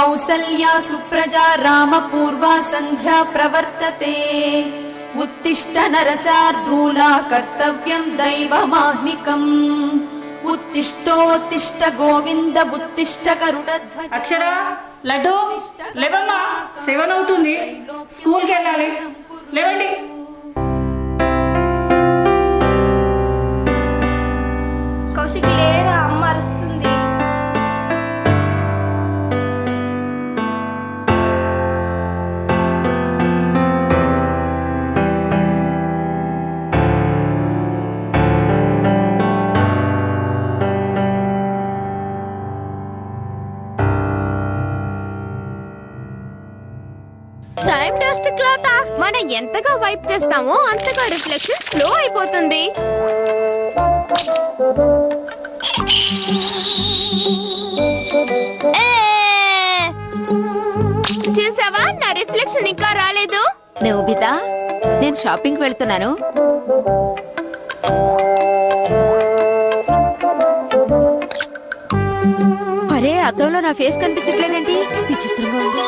कौसल्या सुप्रजा रामपूर्वा सन्ध्या प्रवर्तते उत्तिष्ठ नरसार्धूला कर्तव्यम् दैवमाह्निकम् उत्तिष्ठोत्तिष्ठ गोविन्द उत्तिष्ठ गरुडध्वज అక్షర లడ్డు లేవమ్మా సెవెన్ అవుతుంది స్కూల్కి వెళ్ళాలి లేవండి కౌశిక్ లేరా అమ్మ అరుస్తుంది చేస్తామో అంతగా రిఫ్లెక్షన్ స్లో అయిపోతుంది. చూసావా? నా రిఫ్లెక్షన్ ఇంకా రాలేదు. నోబిత నేను షాపింగ్ వెళ్తున్నాను. అరే అద్దంలో నా ఫేస్ కనిపించట్లేదేంటి? విచిత్రంగా ఉంది.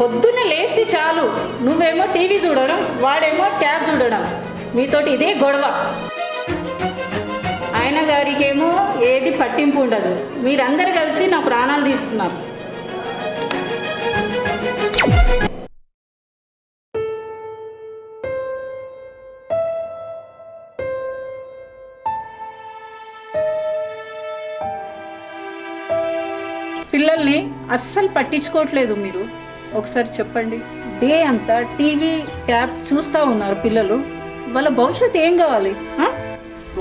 పొద్దున్న లేచి చాలు. నువ్వేమో టీవీ చూడడం వాడేమో ట్యాబ్ చూడడం. మీతోటి ఇదే గొడవ. ఆయన గారికేమో ఏది పట్టింపు ఉండదు. మీరందరు కలిసి నా ప్రాణాలు తీస్తున్నారు. పిల్లల్ని అస్సలు పట్టించుకోవట్లేదు మీరు. ఒకసారి చెప్పండి. డే అంతా టీవీ ట్యాబ్ చూస్తూ ఉన్నారు పిల్లలు. వాళ్ళ భవిష్యత్తు ఏం కావాలి?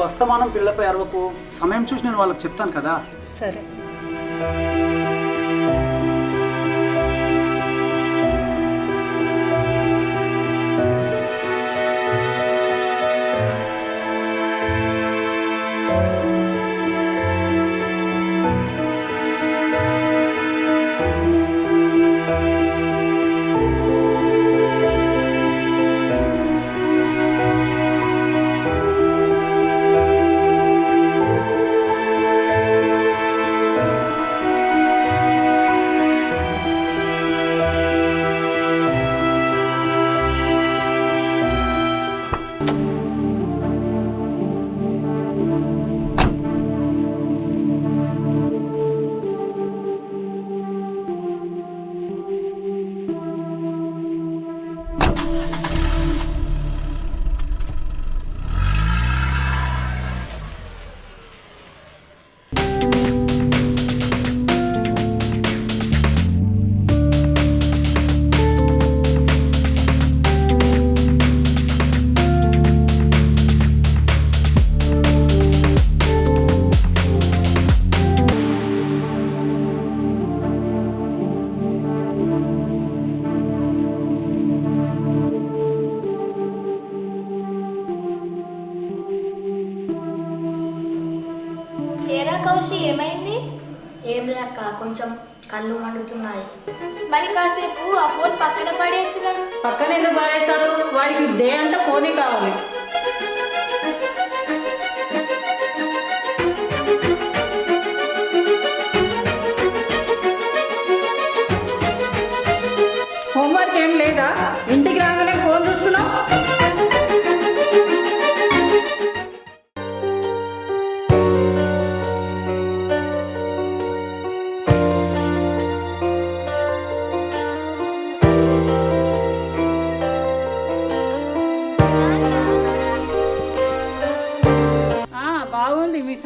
అస్తమానం పిల్లపై అరవకు సమయం చూసి నేను వాళ్ళకి చెప్తాను కదా. సరే. కొంచెం కళ్ళు మండుతున్నాయి. మరి కాసేపు ఆ ఫోన్ పక్కన పడేయచ్చుగా. పక్కన ఎందుకు పారేస్తాడు వాడికి డే అంతా ఫోనే కావాలి.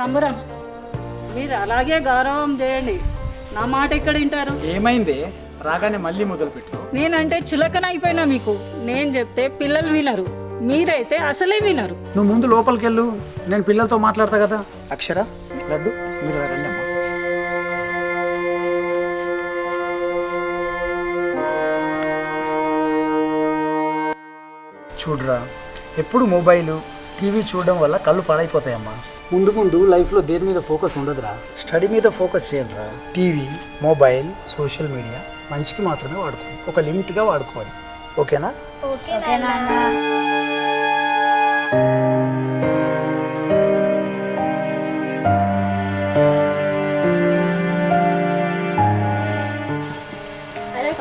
సంబరం. మీరు అలాగే గౌరవం చేయండి. నా మాట ఎక్కడ వింటారు? ఏమైంది? రాగానే మళ్ళీ మొదలుపెట్టు. నేనంటే చులకన అయిపోయినా మీకు? నేను చెప్తే పిల్లలు వినరు. మీరైతే అసలే వినరు. నువ్వు ముందు లోపలికి వెళ్ళు నేను పిల్లలతో మాట్లాడతా కదా. అక్షర లడ్డు మీరు రండి అమ్మా. చూడరా ఎప్పుడు మొబైల్ టీవీ చూడడం వల్ల కళ్ళు పాడైపోతాయమ్మా. ముందు ముందు లైఫ్లో దేని మీద ఫోకస్ ఉండదురా? స్టడీ మీద ఫోకస్ చేయండిరా. టీవీ మొబైల్ సోషల్ మీడియా మంచికి మాత్రమే వాడుకోవాలి. ఒక లిమిట్గా వాడుకోవాలి. ఓకేనా? అరే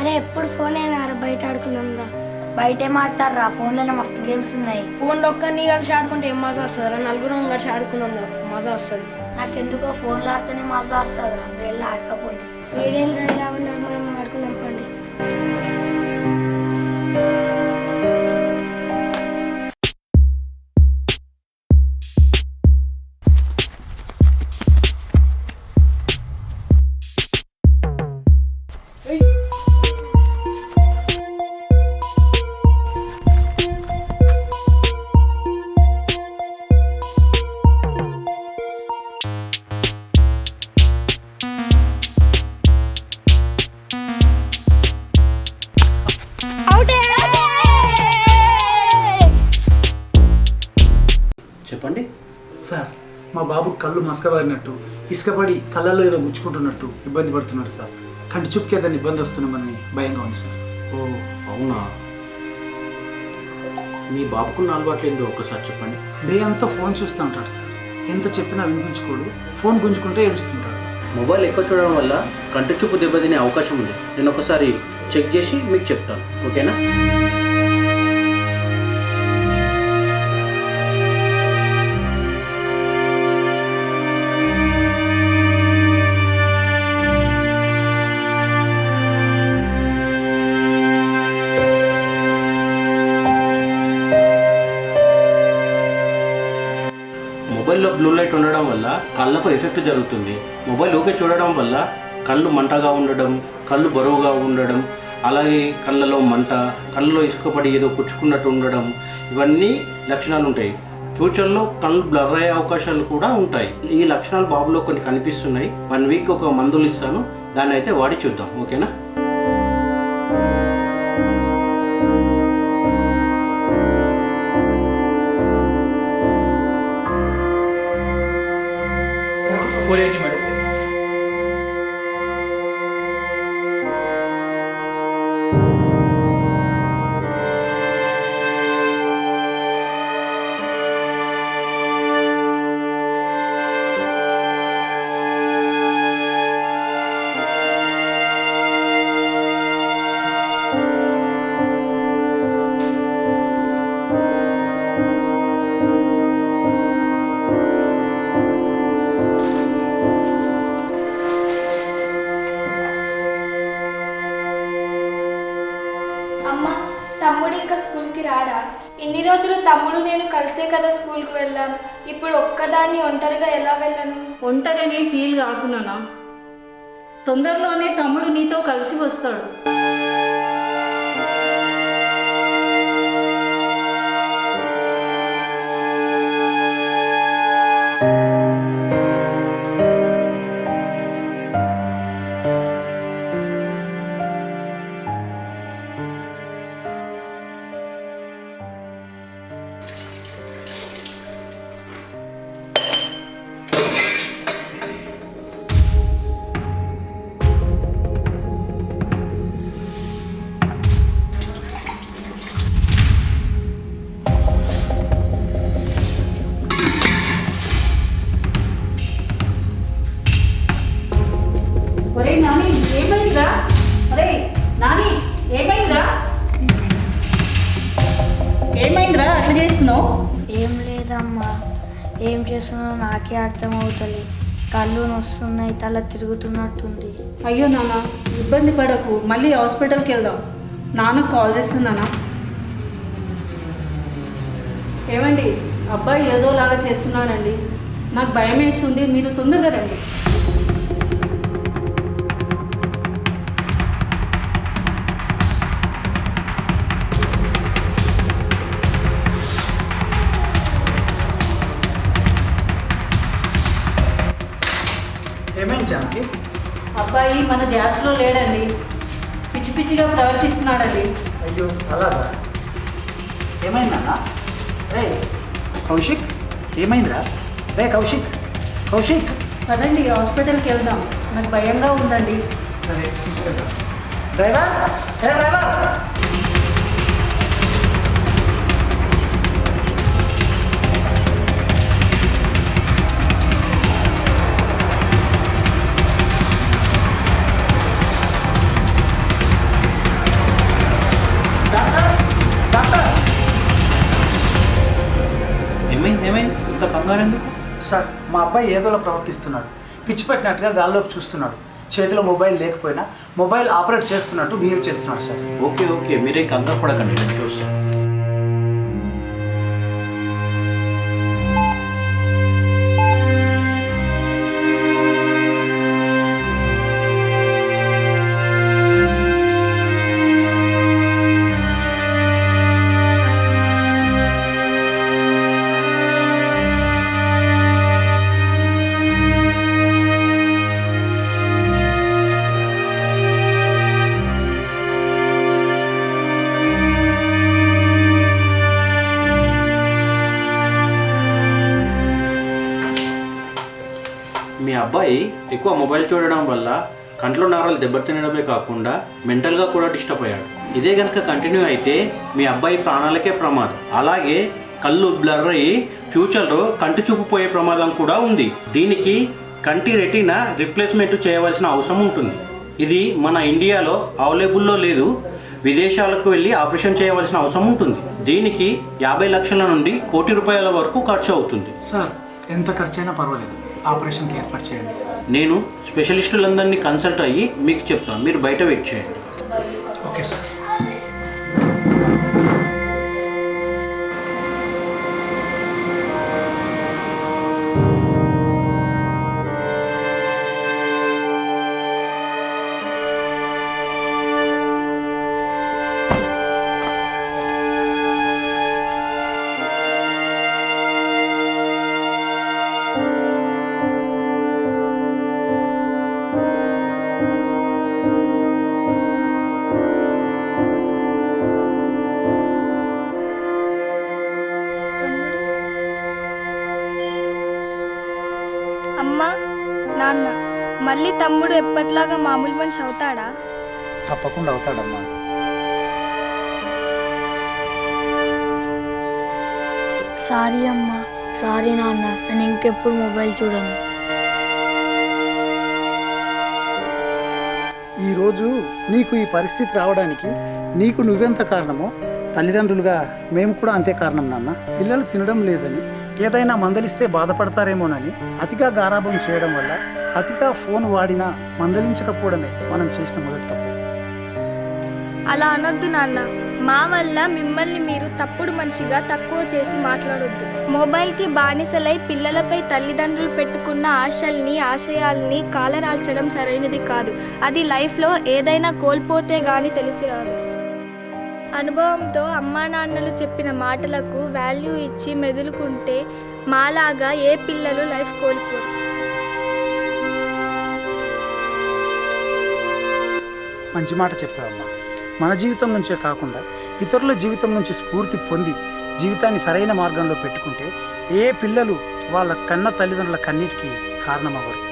అరే ఎప్పుడు ఫోన్ అయినా బయట ఆడుకుందాం రా. బయట ఏం ఆడతారా ఫోన్లోనే మస్తు గేమ్స్ ఉన్నాయి. ఫోన్లో ఒక్కరిని కలిసి ఆడుకుంటే ఏం మజా వస్తుంది నలుగురం కలిసి ఆడుకుందాం మజా వస్తుంది. నాకెందుకో ఫోన్లో ఆడితేనే మజా వస్తుంది రా వెళ్ళి ఆడకపోతే. ఏడేం ఇలా ఉన్నారు మా బాబు కళ్ళు మసకబారినట్టు ఇసుకపడి కళ్ళల్లో ఏదో గుచ్చుకుంటున్నట్టు ఇబ్బంది పడుతున్నాడు సార్. కంటి చూపుకి ఏదైనా ఇబ్బంది వస్తున్నామని భయంగా ఉంది సార్. ఓ అవునా? మీ బాబుకున్న అలవాట్లు ఏందో ఒకసారి చెప్పండి. డే అంతా ఫోన్ చూస్తూ ఉంటాడు సార్. ఎంత చెప్పినా వినిపించుకోడు. ఫోన్ గుంజుకుంటే ఏడుస్తుంటాడు. మొబైల్ ఎక్కువ చూడడం వల్ల కంటి చూపు దెబ్బతినే అవకాశం ఉంది. నేను ఒకసారి చెక్ చేసి మీకు చెప్తాను. ఓకేనా? ఎఫెక్ట్ జరుగుతుంది. మొబైల్ ఊకే చూడడం వల్ల కళ్ళు మంటగా ఉండడం కళ్ళు బరువుగా ఉండడం అలాగే కళ్ళలో మంట కళ్ళలో ఇసుకపడి ఏదో పుచ్చుకున్నట్టు ఉండడం ఇవన్నీ లక్షణాలు ఉంటాయి. ఫ్యూచర్లో కళ్ళు బ్లర్ అయ్యే అవకాశాలు కూడా ఉంటాయి. ఈ లక్షణాలు బాబులో కొన్ని కనిపిస్తున్నాయి. వన్ వీక్ ఒక మందులు ఇస్తాను. దాన్ని అయితే వాడి చూద్దాం. ఓకేనా? ಕೊರಿಯಾಗಿ ಮಾಡಿ ఇన్ని రోజులు తమ్ముడు నేను కలిసే కదా స్కూల్కి వెళ్ళాను ఇప్పుడు ఒక్కదాన్ని ఒంటరిగా ఎలా వెళ్ళను? ఒంటరిని ఫీల్ కాకున్నానా తొందరలోనే తమ్ముడు నీతో కలిసి వస్తాడు. నాకే అర్థం కళ్ళు నొస్తున్నాయి తల తిరుగుతున్నట్టుంది. అయ్యో నాన్న ఇబ్బంది పడకు. మళ్ళీ హాస్పిటల్కి వెళ్దాం. నాన్న కాల్ చేస్తున్నానా ఏమండి అబ్బాయి ఏదోలాగా చేస్తున్నాడండి. నాకు భయం వేస్తుంది మీరు తొందరగా రండి. జానకి అబ్బాయి మన ధ్యాసలో లేడండి. పిచ్చి పిచ్చిగా ప్రవర్తిస్తున్నాడండి. అయ్యో అలాగా? ఏమైందన్నా రే కౌశిక్ ఏమైందిరా? రే కౌశిక్ కౌశిక్. పదండి హాస్పిటల్కి వెళ్దాం. నాకు భయంగా ఉందండి. సరే తీసుకెళ్తా డ్రైవర్? డ్రైవర్? అబ్బాయి ఏదోలా ప్రవర్తిస్తున్నాడు. పిచ్చి పెట్టినట్టుగా గాల్లోకి చూస్తున్నాడు. చేతిలో మొబైల్ లేకపోయినా మొబైల్ ఆపరేట్ చేస్తున్నట్టు బిహేవ్ చేస్తున్నాడు సార్. Okay okay. మీరే కంగారు పడకండి నేను చూస్తాను. అబ్బాయి ఎక్కువ మొబైల్ చూడడం వల్ల కంట్లో నరాలు దెబ్బతినడమే కాకుండా మెంటల్గా కూడా డిస్టర్బ్ అయ్యాడు. ఇదే కనుక కంటిన్యూ అయితే మీ అబ్బాయి ప్రాణాలకే ప్రమాదం. అలాగే కళ్ళు బ్లర్ అయ్యి ఫ్యూచర్లో కంటి చూపు పోయే ప్రమాదం కూడా ఉంది. దీనికి కంటి రెటీనా రిప్లేస్మెంట్ చేయవలసిన అవసరం ఉంటుంది. ఇది మన ఇండియాలో అవైలబుల్లో లేదు. విదేశాలకు వెళ్ళి ఆపరేషన్ చేయవలసిన అవసరం ఉంటుంది. దీనికి యాభై లక్షల నుండి కోటి రూపాయల వరకు ఖర్చు అవుతుంది. సార్ ఎంత ఖర్చైనా పర్వాలేదు. ఆపరేషన్కి ఏర్పాటు చేయండి. నేను స్పెషలిస్టులందరినీ కన్సల్ట్ అయ్యి మీకు చెప్తాను. మీరు బయట వెయిట్ చేయండి. Okay sir. నాన్న మళ్ళీ తమ్ముడు ఎప్పటిలాగా మామూలు మనిషి అవుతాడా? తప్పకుండా అవుతాడమ్మా. సారీ అమ్మ సారీ నాన్న నేను ఇంకెప్పుడు మొబైల్ చూడను. ఈరోజు నీకు ఈ పరిస్థితి రావడానికి నీకు నువ్వెంత కారణమో తల్లిదండ్రులుగా మేము కూడా అంతే కారణం నాన్న. పిల్లలు తినడం లేదని ఏదైనా మందలిస్తే బాధపడతారేమోనని అతిగా గారాభం చేయడం వల్ల అతిగా ఫోన్ వాడినా మందలించకపోవడమే మనం చేసిన మొదటి తప్పు. అలా అనొద్దు నాన్న. మా వల్ల మిమ్మల్ని మీరు తప్పుడు మనిషిగా తక్కువ చేసి మాట్లాడొద్దు. మొబైల్కి బానిసలై పిల్లలపై తల్లిదండ్రులు పెట్టుకున్న ఆశల్ని ఆశయాల్ని కాలరాల్చడం సరైనది కాదు. అది లైఫ్లో ఏదైనా కోల్పోతే గాని తెలిసి రాదు. అనుభవంతో అమ్మా నాన్నలు చెప్పిన మాటలకు వాల్యూ ఇచ్చి మెదులుకుంటే మాలాగా ఏ పిల్లలు లైఫ్ కోల్పోరు. మంచి మాట చెప్పావమ్మా. మన జీవితం నుంచే కాకుండా ఇతరుల జీవితం నుంచి స్ఫూర్తి పొంది జీవితాన్ని సరైన మార్గంలో పెట్టుకుంటే ఏ పిల్లలు వాళ్ళ కన్న తల్లిదండ్రుల కన్నీటికి కారణమవ్వరు.